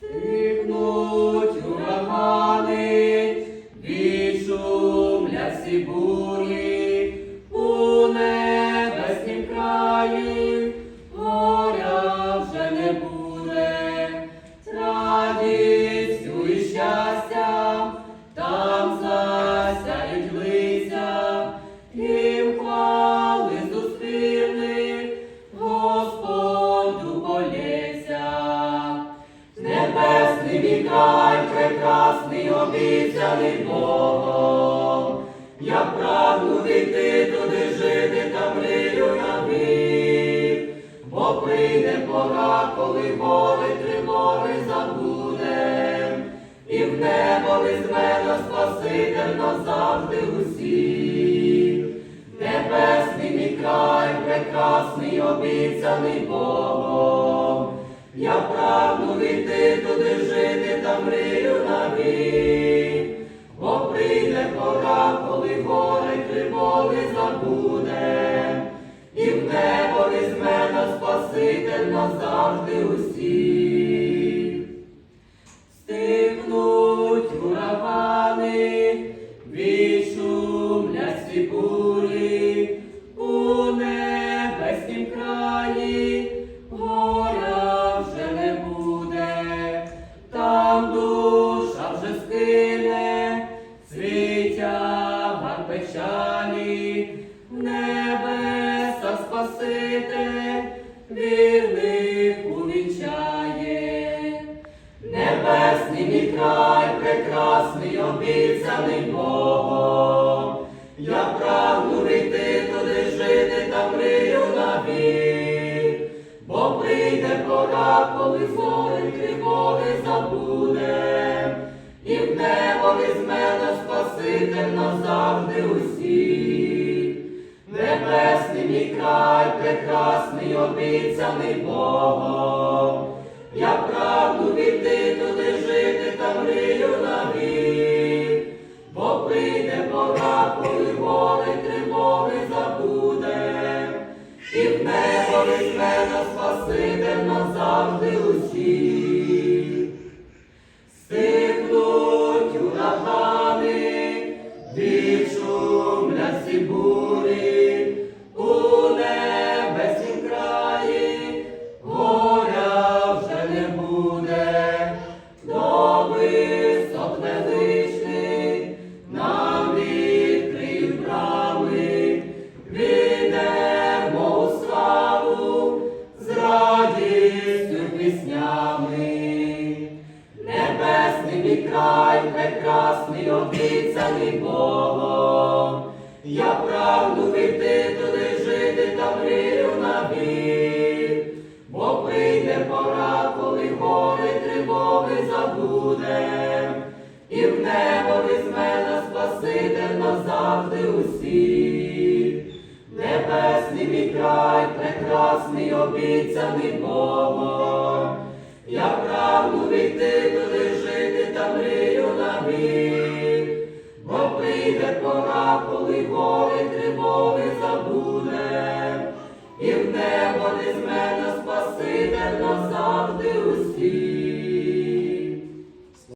See? обіцяний Богом. Я прагну війти туди жити та мрію на вік, бо прийде пора, коли голи тривоги забудем, і в небо візьме нас Спаситель назавжди усіх. Небесний мій край, прекрасний, обіцяний Богом. Я прагну війти туди жити та мрію на вік. Пора, коли горе тривоги забуде, і в небо візьме нас Спаситель назавжди усіх. Стихнуть уравани, відшумлять всі печалі, небеса Спаситель, вірних увінчає. Небесний мій край, прекрасний, обіцяний Богом. Я прагну війти туди жити та мрію навік. Бо прийде пора, коли зори тривоги забуде, і в небо візьме нас Спаситель назавжди усіх. Небесний мій край, прекрасний, обіцяний Богом. Я прагну війти туди жити та мрію навік. Бо прийде пора, коли гори тривоги забуде, і в небо візьме нас Спаситель назавжди усіх. Бурі, у небеснім краї горя вже не буде, до висот величний нам відкриють брами, відемо у з радістю піснями. Небесний мій край, прекрасний, обіцяний Богом. Я прагну війти туди жити та мрію навік. Бо прийде пора, коли гори тривоги забуде, і в небо візьме нас Спаситель назавжди усіх. Небесний мій край, прекрасний, обіцяний Богом. Я прагну війти туди жити та мрію навік. Спаситель назавжди.